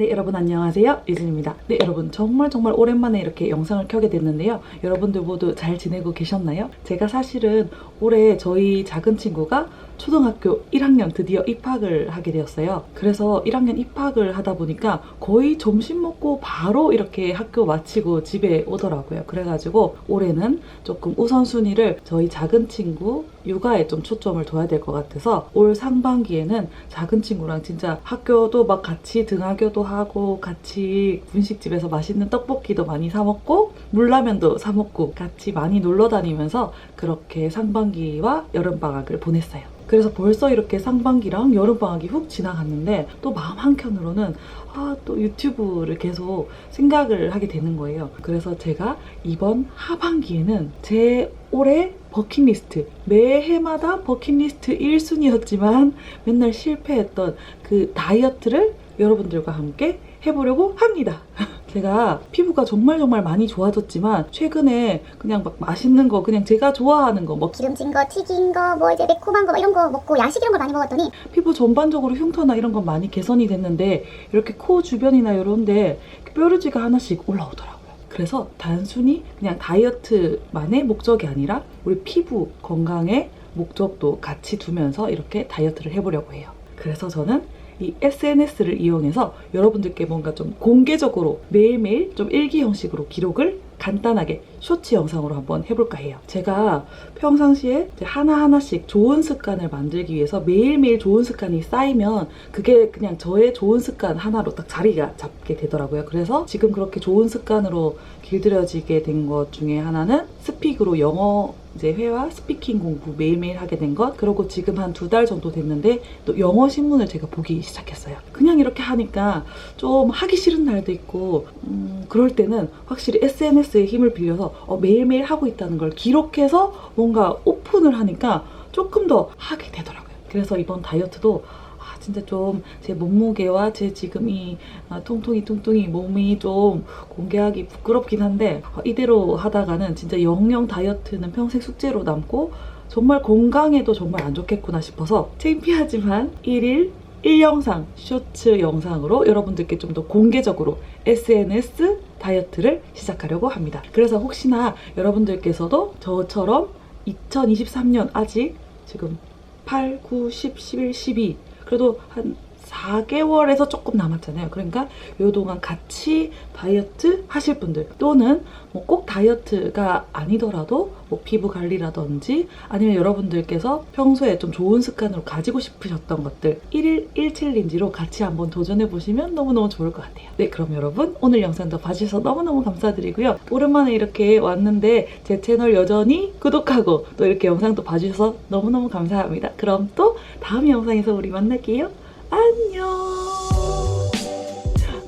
네 여러분 안녕하세요. 유진입니다. 네 여러분 정말 정말 오랜만에 이렇게 영상을 켜게 됐는데요. 여러분들 모두 잘 지내고 계셨나요? 제가 사실은 올해 저희 작은 친구가 초등학교 1학년 드디어 입학을 하게 되었어요. 그래서 1학년 입학을 하다 보니까 거의 점심 먹고 바로 이렇게 학교 마치고 집에 오더라고요. 그래가지고 올해는 조금 우선순위를 저희 작은 친구 육아에 좀 초점을 둬야 될 것 같아서 올 상반기에는 작은 친구랑 진짜 학교도 막 같이 등하교도 하고 같이 분식집에서 맛있는 떡볶이도 많이 사 먹고 물라면도 사 먹고 같이 많이 놀러 다니면서 그렇게 상반기와 여름방학을 보냈어요. 그래서 벌써 이렇게 상반기랑 여름방학이 훅 지나갔는데 또 마음 한켠으로는 아, 또 유튜브를 계속 생각을 하게 되는 거예요. 그래서 제가 이번 하반기에는 제 올해 버킷리스트 매해마다 버킷리스트 1순위였지만 맨날 실패했던 그 다이어트를 여러분들과 함께 해보려고 합니다. 제가 피부가 정말 정말 많이 좋아졌지만 최근에 그냥 막 맛있는 거 그냥 제가 좋아하는 거뭐 기름진 거, 튀긴 거, 뭐 이제 매콤한 거, 막 이런 거 먹고 야식 이런 걸 많이 먹었더니 피부 전반적으로 흉터나 이런 건 많이 개선이 됐는데 이렇게 코 주변이나 이런데 뾰루지가 하나씩 올라오더라고요. 그래서 단순히 그냥 다이어트만의 목적이 아니라 우리 피부 건강의 목적도 같이 두면서 이렇게 다이어트를 해보려고 해요. 그래서 저는 이 SNS를 이용해서 여러분들께 뭔가 좀 공개적으로 매일매일 좀 일기 형식으로 기록을 간단하게 쇼츠 영상으로 한번 해볼까 해요. 제가 평상시에 하나하나씩 좋은 습관을 만들기 위해서 매일매일 좋은 습관이 쌓이면 그게 그냥 저의 좋은 습관 하나로 딱 자리가 잡게 되더라고요. 그래서 지금 그렇게 좋은 습관으로 길들여지게 된 것 중에 하나는 스픽으로 영어 이제 회화 스피킹 공부 매일매일 하게 된 것 그리고 지금 한 두 달 정도 됐는데 또 영어 신문을 제가 보기 시작했어요. 그냥 이렇게 하니까 좀 하기 싫은 날도 있고 음, 그럴 때는 확실히 SNS의 힘을 빌려서 어, 매일매일 하고 있다는 걸 기록해서 뭔가 오픈을 하니까 조금 더 하게 되더라고요. 그래서 이번 다이어트도 아, 진짜 좀 제 몸무게와 제 지금 이 아, 통통이 뚱뚱이 몸이 좀 공개하기 부끄럽긴 한데 아, 이대로 하다가는 진짜 영영 다이어트는 평생 숙제로 남고 정말 건강에도 정말 안 좋겠구나 싶어서 창피하지만 1일 1영상 쇼츠 영상으로 여러분들께 좀 더 공개적으로 SNS 다이어트를 시작하려고 합니다. 그래서 혹시나 여러분들께서도 저처럼 2023년 아직 지금 8, 9, 10, 11, 12 그래도 한 4개월에서 조금 남았잖아요. 그러니까 요 동안 같이 다이어트 하실 분들 또는 뭐 꼭 다이어트가 아니더라도 뭐 피부 관리라든지 아니면 여러분들께서 평소에 좀 좋은 습관으로 가지고 싶으셨던 것들 1일 1 챌린지로 같이 한번 도전해 보시면 너무너무 좋을 것 같아요. 네, 그럼 여러분 오늘 영상도 봐주셔서 너무너무 감사드리고요. 오랜만에 이렇게 왔는데 제 채널 여전히 구독하고 또 이렇게 영상도 봐주셔서 너무너무 감사합니다. 그럼 또 다음 영상에서 우리 만날게요. 안녕.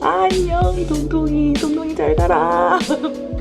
안녕, 동동이. 동동이 잘 가라.